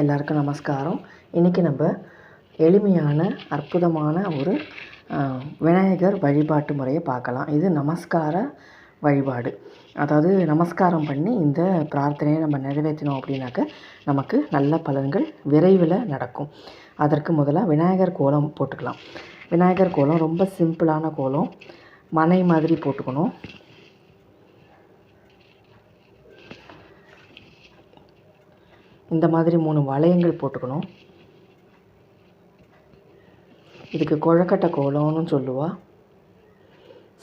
எல்லாருக்கும் நமஸ்காரம். இன்றைக்கி நம்ம எளிமையான அற்புதமான ஒரு விநாயகர் வழிபாட்டு முறையை பார்க்கலாம். இது நமஸ்கார வழிபாடு. அதாவது நமஸ்காரம் பண்ணி இந்த பிரார்த்தனையை நம்ம நிறைவேற்றினோம் அப்படின்னாக்க நமக்கு நல்ல பலன்கள் விரைவில் நடக்கும். அதற்கு முதல்ல விநாயகர் கோலம் போட்டுக்கலாம். விநாயகர் கோலம் ரொம்ப சிம்பிளான கோலம். மனை மாதிரி போட்டுக்கணும். இந்த மாதிரி மூணு வளையங்கள் போட்டுக்கணும். இதுக்கு குழக்கட்டை கோலம்னு சொல்லுவா.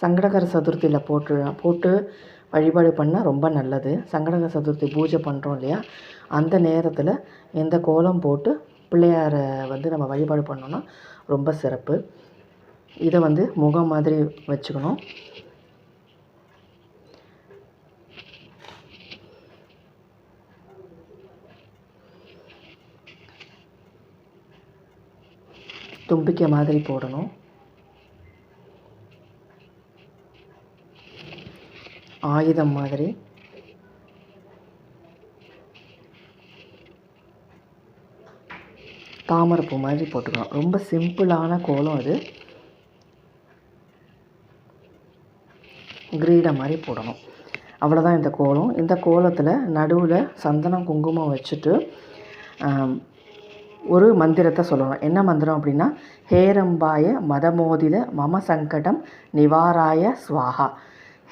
சங்கடகர சதுர்த்தியில் போட்டு போட்டு வழிபாடு பண்ணால் ரொம்ப நல்லது. சங்கடகர சதுர்த்தி பூஜை பண்ணுறோம் இல்லையா? அந்த நேரத்தில் எந்த கோலம் போட்டு பிள்ளையாரை வந்து நம்ம வழிபாடு பண்ணோன்னா ரொம்ப சிறப்பு. இதை வந்து முகம் மாதிரி வச்சுக்கணும். தும்பிக்கை மாதிரி போடணும். ஆயுதம் மாதிரி. தாமரைப்பூ மாதிரி போட்டுக்கலாம். ரொம்ப சிம்பிளான கோலம் அது. கிரீடம் மாதிரி போடணும். அவ்வளோதான் இந்த கோலம். இந்த கோலத்தில் நடுவில் சந்தனம் குங்குமம் வச்சுட்டு ஒரு மந்திரத்தை சொல்லணும். என்ன மந்திரம் அப்படின்னா ஹேரம்பாய மதமோதித மம சங்கடம் நிவாராய ஸ்வாகா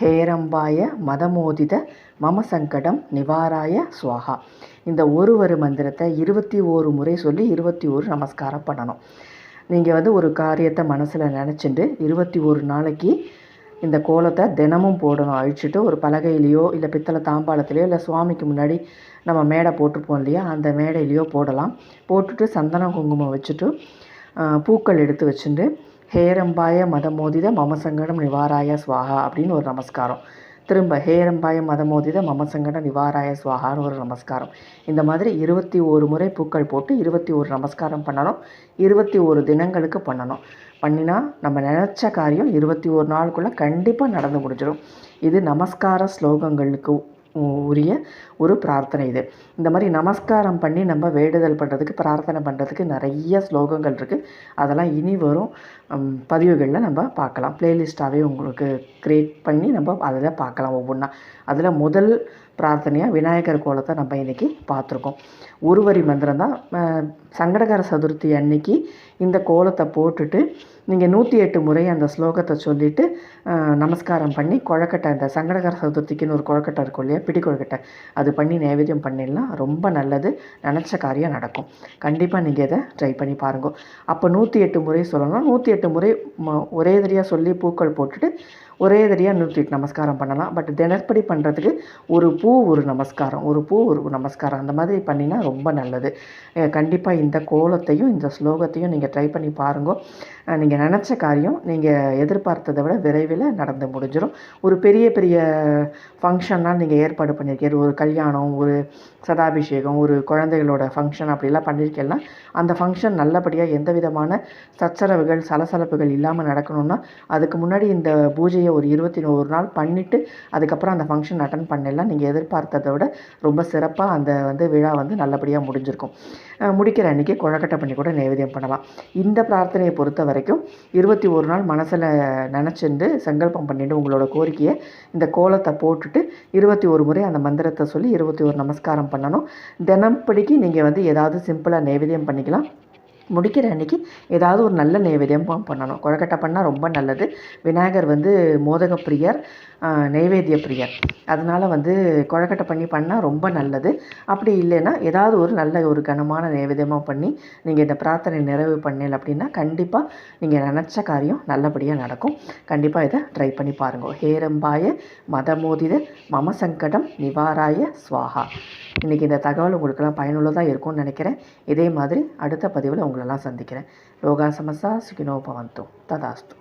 ஹேரம்பாய மதமோதித மம சங்கடம் நிவாராய சுவாகா இந்த ஒரு ஒரு மந்திரத்தை இருபத்தி ஓரு முறை சொல்லி இருபத்தி ஒரு நமஸ்காரம் பண்ணணும். நீங்கள் வந்து ஒரு காரியத்தை மனசில் நினச்சிட்டு இருபத்தி ஒரு நாளைக்கு இந்த கோலத்தை தினமும் போடணும். அழிச்சிட்டு ஒரு பலகையிலையோ இல்லை பித்தளை தாம்பாளத்துலேயோ இல்லை சுவாமிக்கு முன்னாடி நம்ம மேடை போட்டிருப்போம் இல்லையா? அந்த மேடையிலையோ போடலாம். போட்டுட்டு சந்தன குங்குமம் வச்சுட்டு பூக்கள் எடுத்து வச்சுட்டு ஹேரம்பாய மதமோதித மமசங்கடம் நிவாராய சுவாகா அப்படின்னு ஒரு நமஸ்காரம். திரும்ப ஹேரம்பாய மதமோதித மமசங்கட நிவாராய ஸ்வாகான்னு ஒரு நமஸ்காரம். இந்த மாதிரி இருபத்தி ஒரு முறை பூக்கள் போட்டு இருபத்தி ஒரு நமஸ்காரம் பண்ணணும். இருபத்தி ஒரு தினங்களுக்கு பண்ணணும். பண்ணினா நம்ம நினச்ச காரியம் இருபத்தி ஒரு நாளுக்குள்ளே கண்டிப்பாக நடந்து முடிஞ்சிடும் இது நமஸ்கார ஸ்லோகங்களுக்கு உரிய ஒரு பிரார்த்தனை இது. இந்த மாதிரி நமஸ்காரம் பண்ணி நம்ம வேண்டுதல் பண்ணுறதுக்கு பிரார்த்தனை பண்ணுறதுக்கு நிறைய ஸ்லோகங்கள் இருக்குது அதெல்லாம் இனி வரும் பதிவுகளில் நம்ம பார்க்கலாம். ப்ளேலிஸ்ட்டாகவே உங்களுக்கு க்ரியேட் பண்ணி நம்ம அதில் பார்க்கலாம் ஒவ்வொன்றா அதில் முதல் பிரார்த்தனையாக விநாயகர் கோலத்தை நம்ம இன்றைக்கி பார்த்துருக்கோம். ஒரு வரி மந்திரம் தான். சங்கடகர சதுர்த்தி அன்னைக்கு இந்த கோலத்தை போட்டுட்டு நீங்கள் நூற்றி எட்டு முறை அந்த ஸ்லோகத்தை சொல்லிவிட்டு நமஸ்காரம் பண்ணி குழக்கட்டை அந்த சங்கடகர சதுர்த்திக்குன்னு ஒரு குழக்கட்டை இருக்கும் இல்லையா? பிடி கொழுக்கட்டை அது பண்ணி நைவேத்தியம் பண்ணிடலாம். ரொம்ப நல்லது. நினச்ச காரியம் நடக்கும். கண்டிப்பாக நீங்கள் இதை ட்ரை பண்ணி பாருங்க. அப்போ நூற்றி எட்டு முறை சொல்லணும். நூற்றி எட்டு முறை ஒரே தரியாக சொல்லி பூக்கள் போட்டுட்டு ஒரே தடியாக நிறுத்திட்டு நமஸ்காரம் பண்ணலாம். பட் தினப்படி பண்ணுறதுக்கு ஒரு பூ ஒரு நமஸ்காரம் ஒரு பூ ஒரு நமஸ்காரம் அந்த மாதிரி பண்ணினா ரொம்ப நல்லது. கண்டிப்பாக இந்த கோலத்தையும் இந்த ஸ்லோகத்தையும் நீங்கள் ட்ரை பண்ணி பாருங்க. நீங்கள் நினச்ச காரியம் நீங்கள் எதிர்பார்த்ததை விட விரைவில் நடந்து முடிஞ்சிடும் ஒரு பெரிய பெரிய ஃபங்க்ஷன்னால் நீங்கள் ஏற்பாடு பண்ணியிருக்கீங்க ஒரு கல்யாணம் ஒரு சதாபிஷேகம் ஒரு குழந்தைகளோட ஃபங்க்ஷன் அப்படிலாம் பண்ணியிருக்கேன்னா அந்த ஃபங்க்ஷன் நல்லபடியாக எந்த விதமான சச்சரவுகள் சலசலப்புகள் இல்லாமல் நடக்கணும்னா அதுக்கு முன்னாடி இந்த பூஜையை ஒரு இருபத்தி ஒரு நாள் பண்ணிவிட்டு அதுக்கப்புறம் அந்த ஃபங்க்ஷன் அட்டன் பண்ணலாம் நீங்கள் எதிர்பார்த்ததை விட ரொம்ப சிறப்பாக அந்த வந்து விழா வந்து நல்லபடியாக முடிஞ்சிருக்கும். முடிக்கிற அன்றைக்கி குழக்கட்டை பண்ணி கூட நைவேத்தியம் பண்ணலாம். இந்த பிரார்த்தனையை பொறுத்தவரை வரைக்கும் இருபத்தி ஒரு நாள் மனசில் நினச்சிருந்து சங்கல்பம் பண்ணிவிட்டு உங்களோட கோரிக்கையை இந்த கோலத்தை போட்டுட்டு இருபத்தி ஒரு முறை அந்த மந்திரத்தை சொல்லி இருபத்தி ஒரு நமஸ்காரம் பண்ணணும். தினப்படிக்கு நீங்கள் வந்து ஏதாவது சிம்பிளாக நைவேத்தியம் பண்ணிக்கலாம். முடிக்கிற அன்றைக்கி ஏதாவது ஒரு நல்ல நைவேத்தியம் பண்ணணும். கொழக்கட்டை பண்ணால் ரொம்ப நல்லது. விநாயகர் வந்து மோதக பிரியர் நெய்வேத்திய பிரியர் அதனால் வந்து கொழக்கட்டை பண்ணி பண்ணால் ரொம்ப நல்லது. அப்படி இல்லைன்னா ஏதாவது ஒரு நல்ல ஒரு கனமான நெய்வேதியமாக பண்ணி நீங்கள் இந்த பிரார்த்தனை நிறைவு பண்ணல அப்படின்னா கண்டிப்பாக நீங்கள் நினச்ச காரியம் நல்லபடியாக நடக்கும். கண்டிப்பாக இதை ட்ரை பண்ணி பாருங்கள் ஹேரம்பாய மதமோதித மம சங்கடம் நிவாராய ஸ்வாகா இன்றைக்கி இந்த தகவல் உங்களுக்கெல்லாம் பயனுள்ளதாக இருக்கும்னு நினைக்கிறேன். இதே மாதிரி அடுத்த பதிவில் உங்களுக்கு உங்களெல்லாம் சந்திக்கிறேன். லோகா சமசா சுகினோ பவந்தோ ததாஸ்து.